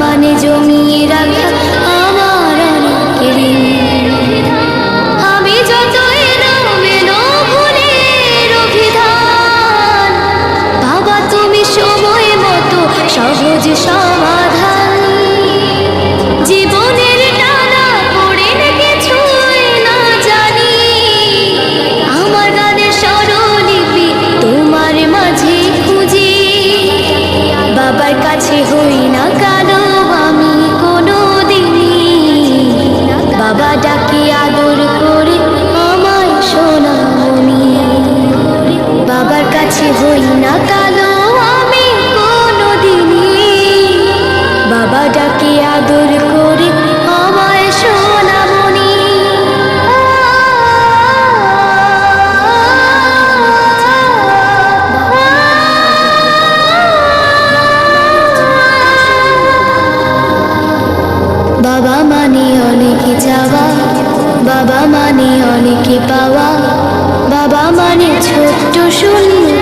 মানে জমিয়ে রাখা আমার অনেকের আমি যতই বাবা তুমি সময় মতো সহজ সহ আদর করে আমায় সোনামণি। বাবা মানে অনেকে যাওয়া পাওয়া বাবা মানে ছোট্ট শূন্য